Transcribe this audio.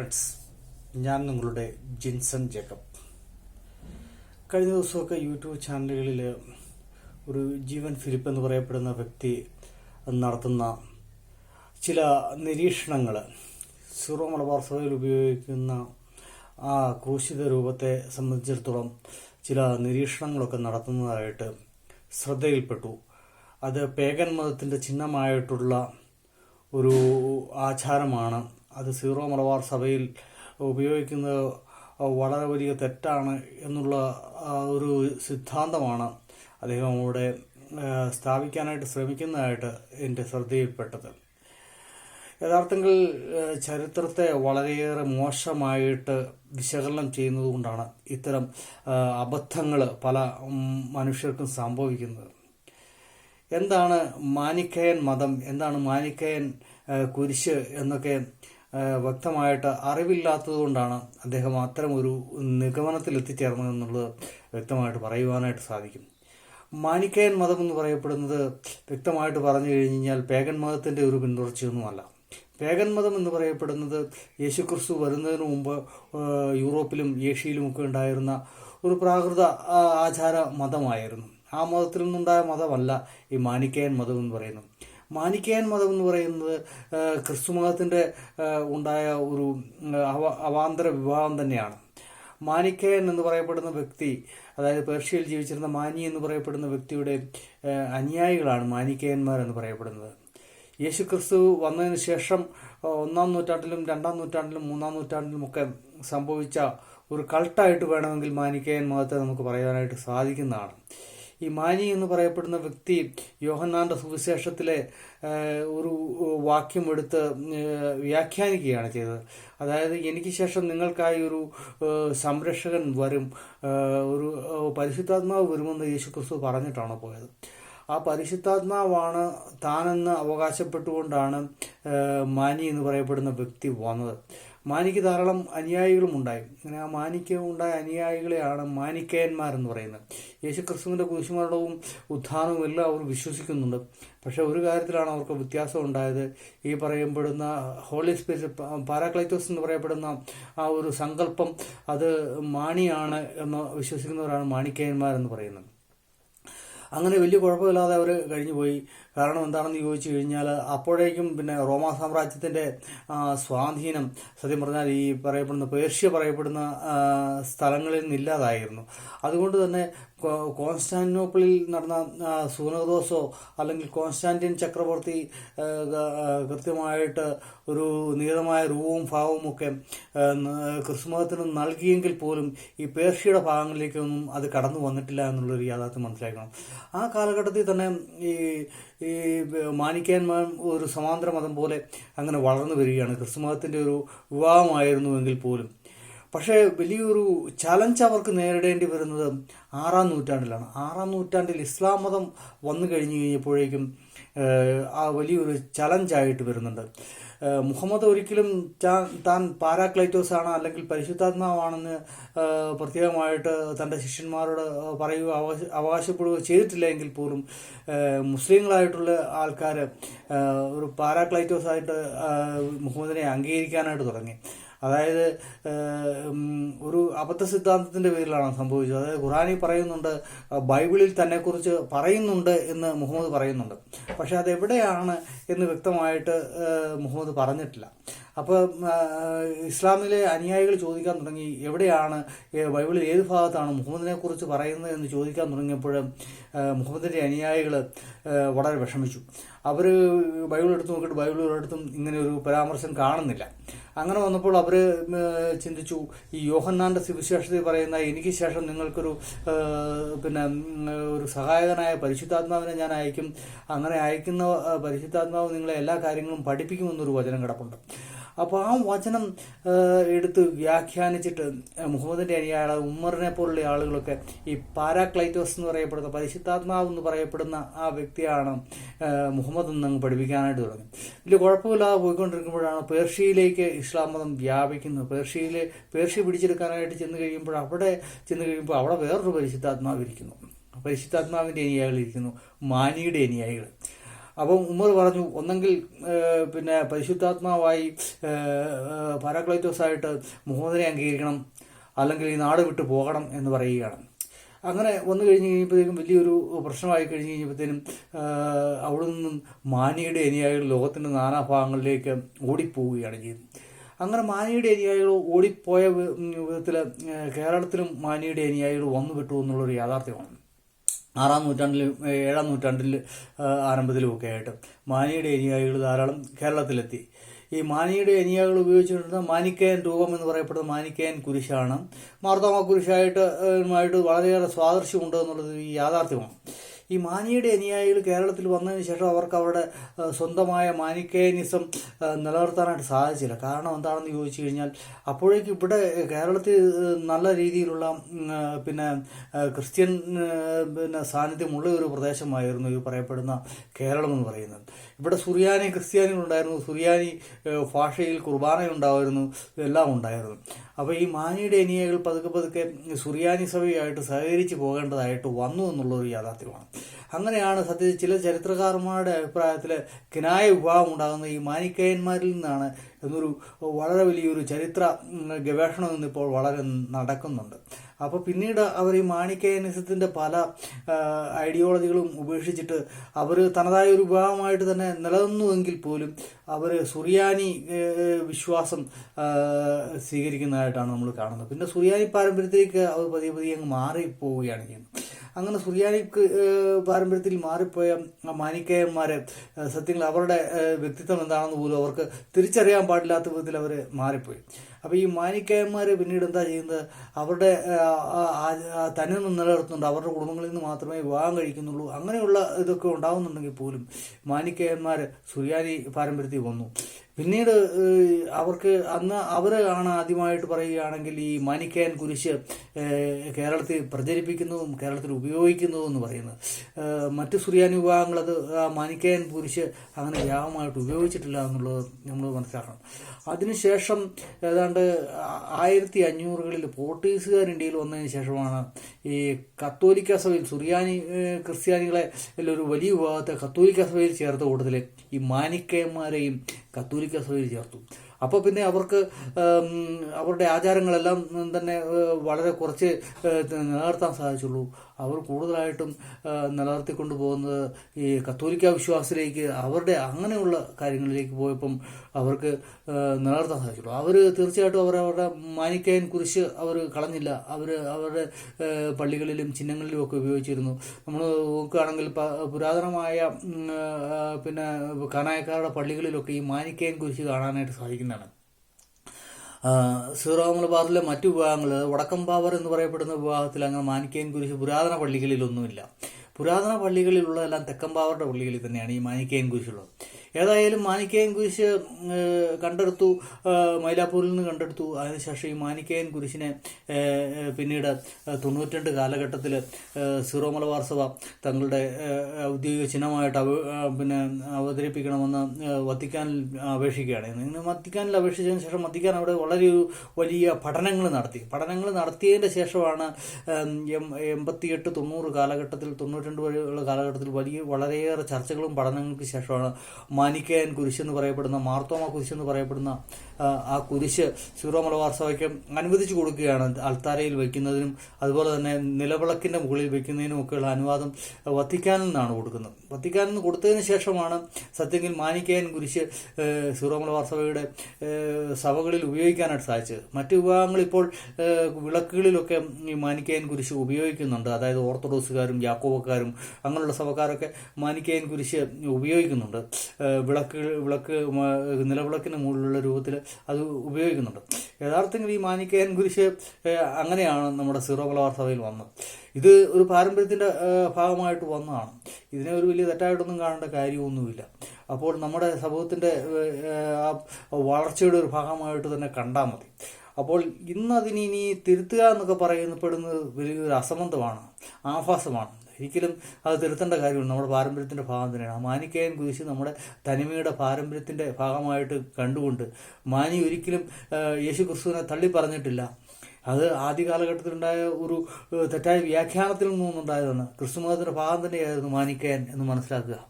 Friends ഞാൻ നിങ്ങളുടെ Jinson Jacob. കഴിഞ്ഞ ദിവസമൊക്കെ യൂട്യൂബ് ചാനലുകളിൽ ഒരു ജീവൻ ഫിലിപ്പ് എന്ന് പറയപ്പെടുന്ന വ്യക്തി നടത്തുന്ന ചില നിരീക്ഷണങ്ങൾ സീറോ മലബാർ സഭയിൽ ഉപയോഗിക്കുന്ന ആ ക്രൂശിത രൂപത്തെ സംബന്ധിച്ചിടത്തോളം ചില നിരീക്ഷണങ്ങളൊക്കെ നടത്തുന്നതായിട്ട് ശ്രദ്ധയിൽപ്പെട്ടു. അത് പേഗൻ മതത്തിന്റെ ചിഹ്നമായിട്ടുള്ള ഒരു ആചാരമാണ് അത് സീറോ മലബാർ സഭയിൽ ഉപയോഗിക്കുന്നത് വളരെ വലിയ തെറ്റാണ് എന്നുള്ള ഒരു സിദ്ധാന്തമാണ് അദ്ദേഹം അവിടെ സ്ഥാപിക്കാനായിട്ട് ശ്രമിക്കുന്നതായിട്ട് എന്റെ ശ്രദ്ധയിൽപ്പെട്ടത്. യഥാർത്ഥത്തിൽ ചരിത്രത്തെ വളരെയേറെ മോശമായിട്ട് വിശകലനം ചെയ്യുന്നതുകൊണ്ടാണ് ഇത്തരം അബദ്ധങ്ങൾ പല മനുഷ്യർക്കും സംഭവിക്കുന്നത്. എന്താണ് മാനിക്കയൻ മതം? എന്താണ് മാനിക്കയൻ കുരിശ് എന്നൊക്കെ വ്യക്തമായിട്ട് അറിവില്ലാത്തതുകൊണ്ടാണ് അദ്ദേഹം അത്തരം ഒരു നിഗമനത്തിൽ എത്തിച്ചേർന്നതെന്നുള്ളത് വ്യക്തമായിട്ട് പറയുവാനായിട്ട് സാധിക്കും. മാനിക്കയൻ മതം എന്ന് പറയപ്പെടുന്നത് വ്യക്തമായിട്ട് പറഞ്ഞു കഴിഞ്ഞു കഴിഞ്ഞാൽ പേഗൻ മതത്തിന്റെ ഒരു പിന്തുടർച്ചയൊന്നുമല്ല. പേഗൻ മതം എന്ന് പറയപ്പെടുന്നത് യേശുക്രിസ്തു വരുന്നതിന് മുമ്പ് യൂറോപ്പിലും ഏഷ്യയിലുമൊക്കെ ഉണ്ടായിരുന്ന ഒരു പ്രാകൃത ആചാര മതമായിരുന്നു. ആ മതത്തിൽ നിന്നുണ്ടായ മതമല്ല ഈ മാനിക്കയൻ മതം എന്ന് പറയുന്നത്. മാനിക്കയൻ മതം എന്ന് പറയുന്നത് ക്രിസ്തു മതത്തിന്റെ ഉണ്ടായ ഒരു അവ അവാന്തര വിഭാഗം തന്നെയാണ്. മാനിക്കയൻ എന്ന് പറയപ്പെടുന്ന വ്യക്തി അതായത് പേർഷ്യയിൽ ജീവിച്ചിരുന്ന മാനി എന്ന് പറയപ്പെടുന്ന വ്യക്തിയുടെ അനുയായികളാണ് മാനിക്കയന്മാർ എന്ന് പറയപ്പെടുന്നത്. യേശു ക്രിസ്തു വന്നതിന് ശേഷം ഒന്നാം നൂറ്റാണ്ടിലും രണ്ടാം നൂറ്റാണ്ടിലും മൂന്നാം നൂറ്റാണ്ടിലും ഒക്കെ സംഭവിച്ച ഒരു കൾട്ടായിട്ട് വേണമെങ്കിൽ മാനിക്കയൻ മതത്തെ നമുക്ക് പറയാനായിട്ട് സാധിക്കുന്നതാണ്. ഈ മാനി എന്ന് പറയപ്പെടുന്ന വ്യക്തി യോഹന്നാന്റെ സുവിശേഷത്തിലെ ഒരു വാക്യം എടുത്ത് വ്യാഖ്യാനിക്കുകയാണ് ചെയ്തത്. അതായത് എനിക്ക് ശേഷം നിങ്ങൾക്കായി ഒരു സംരക്ഷകൻ വരും ഒരു പരിശുദ്ധാത്മാവ് വരുമെന്ന് യേശുക്രിസ്തു പറഞ്ഞിട്ടാണ് പോയത്? ആ പരിശുദ്ധാത്മാവാണ് താനെന്ന് അവകാശപ്പെട്ടുകൊണ്ടാണ് മാനി എന്ന് പറയപ്പെടുന്ന വ്യക്തി വന്നത്. മാനിക്ക് ധാരാളം അനുയായികളും ഉണ്ടായി അങ്ങനെ ആ മാനിക്ക് ഉണ്ടായ അനുയായികളെയാണ് മാനിക്കയന്മാരെന്ന് പറയുന്നത്. യേശു ക്രിസ്തുവിന്റെ കുരിശുമരണവും ഉത്ഥാനവും എല്ലാം അവർ വിശ്വസിക്കുന്നുണ്ട്. പക്ഷേ ഒരു കാര്യത്തിലാണ് അവർക്ക് വ്യത്യാസം ഉണ്ടായത്. ഈ പറയപ്പെടുന്ന ഹോളി സ്പിരിറ്റ് പാരാക്ലൈറ്റോസ് എന്ന് പറയപ്പെടുന്ന ആ ഒരു സങ്കല്പം അത് മാണിയാണ് എന്ന് വിശ്വസിക്കുന്നവരാണ് മാണിക്കയന്മാരെന്ന് പറയുന്നത്. അങ്ങനെ വലിയ കുഴപ്പമില്ലാതെ അവർ കഴിഞ്ഞു പോയി. കാരണം എന്താണെന്ന് ചോദിച്ചു കഴിഞ്ഞാൽ അപ്പോഴേക്കും പിന്നെ റോമാ സാമ്രാജ്യത്തിന്റെ സ്വാധീനം സത്യം പറഞ്ഞാൽ ഈ പറയപ്പെടുന്ന പേർഷ്യ പറയപ്പെടുന്ന സ്ഥലങ്ങളിൽ നിന്നില്ലാതായിരുന്നു. അതുകൊണ്ട് തന്നെ കോൺസ്റ്റാന്റിനോപ്പിളിൽ നടന്ന സൂനദോസോ അല്ലെങ്കിൽ കോൺസ്റ്റാന്റിൻ ചക്രവർത്തി കൃത്യമായിട്ട് ഒരു നിയതമായ രൂപവും ഭാവവും ഒക്കെ ക്രിസ്മതത്തിന് നൽകിയെങ്കിൽ പോലും ഈ പേർഷ്യയുടെ ഭാഗങ്ങളിലേക്കൊന്നും അത് കടന്നു വന്നിട്ടില്ല എന്നുള്ളൊരു യാഥാർത്ഥ്യം മനസ്സിലാക്കണം. ആ കാലഘട്ടത്തിൽ തന്നെ ഈ ഈ മാനിക്കാൻ ഒരു സമാന്തര മതം പോലെ അങ്ങനെ വളർന്നു വരികയാണ്. ക്രിസ്തുമതത്തിന്റെ ഒരു വിവാഹമായിരുന്നുവെങ്കിൽ പോലും. പക്ഷേ വലിയൊരു ചലഞ്ച് അവർക്ക് നേരിടേണ്ടി വരുന്നത് ആറാം നൂറ്റാണ്ടിലാണ്. ആറാം നൂറ്റാണ്ടിൽ ഇസ്ലാം മതം വന്നു കഴിഞ്ഞു കഴിഞ്ഞപ്പോഴേക്കും ആ വലിയൊരു ചലഞ്ചായിട്ട് വരുന്നുണ്ട്. മുഹമ്മദ് ഒരിക്കലും താൻ പാരാക്ലൈറ്റോസ് ആണ് അല്ലെങ്കിൽ പരിശുദ്ധാത്മാവാണെന്ന് പ്രത്യേകമായിട്ട് തന്റെ ശിഷ്യന്മാരോട് പറയുകയോ അവകാശ അവകാശപ്പെടുകയോ ചെയ്തിട്ടില്ല എങ്കിൽ പോലും മുസ്ലിങ്ങളായിട്ടുള്ള ആൾക്കാർ ഒരു പാരാക്ലൈറ്റോസ് ആയിട്ട് മുഹമ്മദിനെ അംഗീകരിക്കാനായിട്ട് തുടങ്ങി. അതായത് ഒരു അബദ്ധ സിദ്ധാന്തത്തിന്റെ പേരിലാണ് സംഭവിച്ചത്. അതായത് ഖുറാനിൽ പറയുന്നുണ്ട് ബൈബിളിൽ തന്നെ കുറിച്ച് പറയുന്നുണ്ട് എന്ന് മുഹമ്മദ് പറയുന്നുണ്ട്. പക്ഷെ അതെവിടെയാണ് എന്ന് വ്യക്തമായിട്ട് മുഹമ്മദ് പറഞ്ഞിട്ടില്ല. അപ്പോൾ ഇസ്ലാമിലെ അനുയായികൾ ചോദിക്കാൻ തുടങ്ങി എവിടെയാണ് ബൈബിളിൽ ഏത് ഭാഗത്താണ് മുഹമ്മദിനെ കുറിച്ച് പറയുന്നത് എന്ന് ചോദിക്കാൻ തുടങ്ങിയപ്പോൾ മുഹമ്മദിന്റെ അനുയായികൾ വളരെ വിഷമിച്ചു. അവർ ബൈബിൾ എടുത്ത് നോക്കിയിട്ട് ബൈബിൾ ഒരിടത്തും ഇങ്ങനെ ഒരു പരാമർശം കാണുന്നില്ല. അങ്ങനെ വന്നപ്പോൾ അവർ ചിന്തിച്ചു ഈ യോഹന്നാന്റെ സുവിശേഷത്തിൽ പറയുന്ന എനിക്ക് ശേഷം നിങ്ങൾക്കൊരു പിന്നെ ഒരു സഹായകനായ പരിശുദ്ധാത്മാവിനെ ഞാൻ അയക്കും. അങ്ങനെ അയക്കുന്ന പരിശുദ്ധാത്മാവ് നിങ്ങളെ എല്ലാ കാര്യങ്ങളും പഠിപ്പിക്കുമെന്നൊരു വചനം കിടപ്പുണ്ട്. അപ്പോൾ ആ വചനം എടുത്ത് വ്യാഖ്യാനിച്ചിട്ട് മുഹമ്മദിന്റെ അനുയായ ഉമ്മറിനെ പോലുള്ള ആളുകളൊക്കെ ഈ പാരാക്ലൈറ്റോസ് എന്ന് പറയപ്പെടുന്ന പരിശുദ്ധാത്മാവ് എന്ന് പറയപ്പെടുന്ന ആ വ്യക്തിയാണ് മുഹമ്മദ് എന്ന് അങ്ങ് പഠിപ്പിക്കാനായിട്ട് തുടങ്ങി. വലിയ കുഴപ്പമില്ലാതെ പോയിക്കൊണ്ടിരിക്കുമ്പോഴാണ് പേർഷ്യയിലേക്ക് ഇസ്ലാം മതം വ്യാപിക്കുന്നത്. പേർഷ്യയിൽ പേർഷ്യ പിടിച്ചെടുക്കാനായിട്ട് ചെന്ന് കഴിയുമ്പോൾ അവിടെ ചെന്ന് കഴിയുമ്പോൾ അവിടെ വേറൊരു പരിശുദ്ധാത്മാവ് ഇരിക്കുന്നു. പരിശുദ്ധാത്മാവിന്റെ അനുയായികൾ ഇരിക്കുന്നു മാനിയുടെ അനുയായികൾ. അപ്പം ഉമ്മർ പറഞ്ഞു ഒന്നെങ്കിൽ പിന്നെ പരിശുദ്ധാത്മാവായി പാരാക്ലൈറ്റോസ് ആയിട്ട് മുഹമ്മദിനെ അംഗീകരിക്കണം അല്ലെങ്കിൽ ഈ നാട് വിട്ടു പോകണം എന്ന് പറയുകയാണ്. അങ്ങനെ വന്നു കഴിഞ്ഞ് കഴിഞ്ഞപ്പോഴത്തേക്കും വലിയൊരു പ്രശ്നമായി കഴിഞ്ഞ് കഴിഞ്ഞപ്പോഴത്തേനും അവിടെ നിന്നും മാനിയുടെ അനുയായികൾ ലോകത്തിന്റെ നാനാഭാഗങ്ങളിലേക്ക് ഓടിപ്പോവുകയാണ് ചെയ്തത്. അങ്ങനെ മാനിയുടെ അനുയായികൾ ഓടിപ്പോയ വിധത്തിൽ കേരളത്തിലും മാനിയുടെ അനുയായികൾ വന്നു വിട്ടു എന്നുള്ളൊരു യാഥാർത്ഥ്യമാണ്. ആറാം നൂറ്റാണ്ടിൽ ഏഴാം നൂറ്റാണ്ടിൽ ആരംഭത്തിലും ഒക്കെ ആയിട്ട് മാനിയുടെ അനുയായികൾ ധാരാളം കേരളത്തിലെത്തി. ഈ മാനിയുടെ അനുയായികൾ ഉപയോഗിച്ചുകൊണ്ടിരുന്ന മാനിക്കയൻ രൂപം എന്ന് പറയപ്പെടുന്ന മാനിക്കയൻ കുരിശാണ്. മാർത്തോമ കുരിശായിട്ട് ആയിട്ട് വളരെയേറെ സ്വാദർശ്യമുണ്ട് എന്നുള്ളത് ഈ യാഥാർത്ഥ്യമാണ്. ഈ മാനിയുടെ അനുയായികൾ കേരളത്തിൽ വന്നതിന് ശേഷം അവർക്ക് അവരുടെ സ്വന്തമായ മാനിക്കേനിസം നിലനിർത്താനായിട്ട് സാധിച്ചില്ല. കാരണം എന്താണെന്ന് ചോദിച്ചു കഴിഞ്ഞാൽ അപ്പോഴേക്കും ഇവിടെ കേരളത്തിൽ നല്ല രീതിയിലുള്ള പിന്നെ ക്രിസ്ത്യൻ പിന്നെ സാന്നിധ്യമുള്ള ഒരു പ്രദേശമായിരുന്നു ഈ പറയപ്പെടുന്ന കേരളം എന്ന് പറയുന്നത്. ഇവിടെ സുറിയാനി ക്രിസ്ത്യാനികൾ ഉണ്ടായിരുന്നു സുറിയാനി ഭാഷയിൽ കുർബാന ഉണ്ടായിരുന്നു. എല്ലാം ഉണ്ടായിരുന്നു. അപ്പോൾ ഈ മാനിയുടെ അനുയായികൾ പതുക്കെ പതുക്കെ സുറിയാനി സഭയായിട്ട് സഹകരിച്ച് പോകേണ്ടതായിട്ട് വന്നു എന്നുള്ളൊരു യാഥാർത്ഥ്യമാണ്. അങ്ങനെയാണ് സത്യത്തിൽ ചില ചരിത്രകാരന്മാരുടെ അഭിപ്രായത്തിൽ കിനായ വിഭാഗം ഉണ്ടാകുന്ന ഈ മാനിക്കയന്മാരിൽ നിന്നാണ് എന്നൊരു വളരെ വലിയൊരു ചരിത്ര ഗവേഷണം ഇന്നിപ്പോൾ വളരെ നടക്കുന്നുണ്ട്. അപ്പോൾ പിന്നീട് അവർ ഈ മാണിക്കയനിസത്തിന്റെ പല ഐഡിയോളജികളും ഉപേക്ഷിച്ചിട്ട് അവർ തനതായ ഒരു വിഭാഗമായിട്ട് തന്നെ നിലനിന്നുവെങ്കിൽ പോലും അവർ സുറിയാനി വിശ്വാസം സ്വീകരിക്കുന്നതായിട്ടാണ് നമ്മൾ കാണുന്നത്. പിന്നെ സുറിയാനി പാരമ്പര്യത്തിലേക്ക് അവർ പതിയെ പതിയെ അങ്ങ് മാറിപ്പോവുകയാണ് ചെയ്യുന്നത്. അങ്ങനെ സുറിയാനിക്ക് ഏഹ്, പാരമ്പര്യത്തിൽ മാറിപ്പോയ ആ മാനിക്കയന്മാരെ സത്യങ്ങൾ അവരുടെ വ്യക്തിത്വം എന്താണെന്ന് പോലും അവർക്ക് തിരിച്ചറിയാൻ പാടില്ലാത്ത വിധത്തിൽ അവർ മാറിപ്പോയി. അപ്പോൾ ഈ മാനിക്കയന്മാർ പിന്നീട് എന്താ ചെയ്യുന്നത്? അവരുടെ തന്നെ തനിമ നിലനിർത്തുന്നുണ്ട്. അവരുടെ കുടുംബങ്ങളിൽ നിന്ന് മാത്രമേ വിവാഹം കഴിക്കുന്നുള്ളൂ. അങ്ങനെയുള്ള ഇതൊക്കെ ഉണ്ടാകുന്നുണ്ടെങ്കിൽ പോലും മാനിക്കയന്മാർ സുറിയാനി പാരമ്പര്യത്തിൽ വന്നു. പിന്നീട് അവർക്ക് അന്ന് അവർ ആണ് ആദ്യമായിട്ട് പറയുകയാണെങ്കിൽ ഈ മാനിക്കാൻ കുരിശ് കേരളത്തിൽ പ്രചരിപ്പിക്കുന്നതും കേരളത്തിൽ ഉപയോഗിക്കുന്നതും എന്ന് പറയുന്നത്. മറ്റ് സുറിയാനി വിഭാഗങ്ങൾ അത് ആ മാനിക്കാൻ കുരിശ് അങ്ങനെ വ്യാപകമായിട്ട് ഉപയോഗിച്ചിട്ടില്ല എന്നുള്ളത് നമ്മൾ മനസ്സിലാക്കണം. അതിനുശേഷം ഏതാണ്ട് ആയിരത്തി അഞ്ഞൂറുകളിൽ പോർട്ടുഗീസുകാർ ഇന്ത്യയിൽ വന്നതിന് ശേഷമാണ് ഈ കത്തോലിക്ക സഭയിൽ സുറിയാനി ക്രിസ്ത്യാനികളെ ഒരു വലിയ വിഭാഗത്തെ കത്തോലിക്ക സഭയിൽ ചേർത്ത കൂട്ടത്തിൽ ഈ മാനിക്കയന്മാരെയും കത്തോലിക്ക സഭയിൽ ചേർത്തു അപ്പോൾ പിന്നെ അവർക്ക് അവരുടെ ആചാരങ്ങളെല്ലാം തന്നെ വളരെ കുറച്ച് നിലനിർത്താൻ സാധിച്ചുള്ളൂ. അവർ കൂടുതലായിട്ടും നിലനിർത്തിക്കൊണ്ടു പോകുന്നത് ഈ കത്തോലിക്ക വിശ്വാസത്തിലേക്ക് അവരുടെ അങ്ങനെയുള്ള കാര്യങ്ങളിലേക്ക് പോയപ്പം അവർക്ക് നിലനിർത്താൻ സാധിച്ചുള്ളൂ. അവർ തീർച്ചയായിട്ടും അവർ അവരുടെ മാനിക്കയൻ കുരിശ് അവർ കളഞ്ഞില്ല. അവർ അവരുടെ പള്ളികളിലും ചിഹ്നങ്ങളിലും ഒക്കെ ഉപയോഗിച്ചിരുന്നു. നമ്മൾ നോക്കുകയാണെങ്കിൽ പുരാതനമായ പിന്നെ കാനായക്കാരുടെ പള്ളികളിലൊക്കെ ഈ മാനിക്കയൻ കുരിശ് കാണാനായിട്ട് സാധിക്കുന്നതാണ്. സീറോ മലബാറിലെ മറ്റു വിഭാഗങ്ങൾ വടക്കം പാവർ എന്ന് പറയപ്പെടുന്ന വിഭാഗത്തിൽ അങ്ങനെ മാനിക്കയൻ കുരിശ് പുരാതന പള്ളികളിലൊന്നുമില്ല. പുരാതന പള്ളികളിലുള്ളതെല്ലാം തെക്കമ്പാവറുടെ പള്ളികളിൽ തന്നെയാണ് ഈ മാനിക്കയൻ കുരിശുള്ളത്. ഏതായാലും മാനിക്കയൻ കുരിശ് കണ്ടെടുത്തു. മൈലാപ്പൂരിൽ നിന്ന് കണ്ടെടുത്തു. അതിനുശേഷം ഈ മാനിക്കയൻ കുരിശിനെ പിന്നീട് തൊണ്ണൂറ്റിരണ്ട് കാലഘട്ടത്തിൽ സീറോ മലബാർ സഭ തങ്ങളുടെ ഔദ്യോഗിക ചിഹ്നമായിട്ട് പിന്നെ അവതരിപ്പിക്കണമെന്ന് വത്തിക്കാനിൽ അപേക്ഷിക്കുകയാണ്. ഇങ്ങനെ വത്തിക്കാനിൽ അപേക്ഷിച്ചതിന് ശേഷം വത്തിക്കാൻ അവിടെ വളരെ വലിയ പഠനങ്ങൾ നടത്തി. പഠനങ്ങൾ നടത്തിയതിന്റെ ശേഷമാണ് എം- എൺപത്തിയെട്ട് തൊണ്ണൂറ് കാലഘട്ടത്തിൽ തൊണ്ണൂറ്റി രണ്ട് വരെയുള്ള കാലഘട്ടത്തിൽ വലിയ വളരെയേറെ ചർച്ചകളും പഠനങ്ങൾക്ക് ശേഷമാണ് മാനിക്കയൻ കുരിശ് എന്ന് പറയപ്പെടുന്ന മാർത്തോമ കുരിശ് എന്ന് പറയപ്പെടുന്ന ആ, കുരിശ് സീറോ മലബാർ സഭയ്ക്ക് അനുവദിച്ചു കൊടുക്കുകയാണ്. അൾത്താരയിൽ വയ്ക്കുന്നതിനും അതുപോലെ തന്നെ നിലവിളക്കിന്റെ മുകളിൽ വയ്ക്കുന്നതിനും ഒക്കെയുള്ള അനുവാദം വത്തിക്കാനിൽ നിന്നാണ് കൊടുക്കുന്നത്. വത്തിക്കാനിൽ നിന്ന് കൊടുത്തതിന് ശേഷമാണ് സത്യത്തിൽ മാനിക്കയൻ കുരിശ് സീറോ മലബാർ സഭയുടെ സഭകളിൽ ഉപയോഗിക്കാനായിട്ട് സാധിച്ചത്. മറ്റു വിഭാഗങ്ങൾ ഇപ്പോൾ വിളക്കുകളിലൊക്കെ ഈ മാനിക്കയൻ കുരിശ് ഉപയോഗിക്കുന്നുണ്ട്. അതായത് ഓർത്തഡോക്സുകാരും യാക്കോബക്കാരും അങ്ങനെയുള്ള സഭക്കാരൊക്കെ മാനിക്കയൻ കുരിശ് ഉപയോഗിക്കുന്നുണ്ട്. വിളക്ക് വിളക്ക് നിലവിളക്കിന് മുകളിലുള്ള രൂപത്തിൽ അത് ഉപയോഗിക്കുന്നുണ്ട്. യഥാർത്ഥത്തിൽ ഈ മാനിക്കയൻ കുരിശ് അങ്ങനെയാണ് നമ്മുടെ സീറോ മലബാർ സഭയിൽ വന്നത്. ഇത് ഒരു പാരമ്പര്യത്തിന്റെ ഭാഗമായിട്ട് വന്നതാണ്. ഇതിനെ ഒരു വലിയ തെറ്റായിട്ടൊന്നും കാണേണ്ട കാര്യമൊന്നുമില്ല. അപ്പോൾ നമ്മുടെ സമൂഹത്തിന്റെ വളർച്ചയുടെ ഒരു ഭാഗമായിട്ട് തന്നെ കണ്ടാൽ മതി. അപ്പോൾ ഇന്ന് അതിനി ഇനി തിരുത്തുക എന്നൊക്കെ പറയുന്നപ്പെടുന്നത് വലിയൊരു അസംബന്ധമാണ് ആഭാസമാണ്. ഒരിക്കലും അത് തിരുത്തേണ്ട കാര്യമാണ് നമ്മുടെ പാരമ്പര്യത്തിന്റെ ഭാഗം തന്നെയാണ്. ആ മാനിക്കയൻ കുരിശ് നമ്മുടെ തനിമയുടെ പാരമ്പര്യത്തിന്റെ ഭാഗമായിട്ട് കണ്ടുകൊണ്ട് മാനി ഒരിക്കലും യേശു ക്രിസ്തുവിനെ തള്ളി പറഞ്ഞിട്ടില്ല. അത് ആദ്യ കാലഘട്ടത്തിലുണ്ടായ ഒരു തെറ്റായ വ്യാഖ്യാനത്തിൽ നിന്നുണ്ടായതാണ്. ക്രിസ്തുമതത്തിന്റെ ഭാഗം തന്നെയായിരുന്നു മാനിക്കയൻ എന്ന് മനസ്സിലാക്കുക.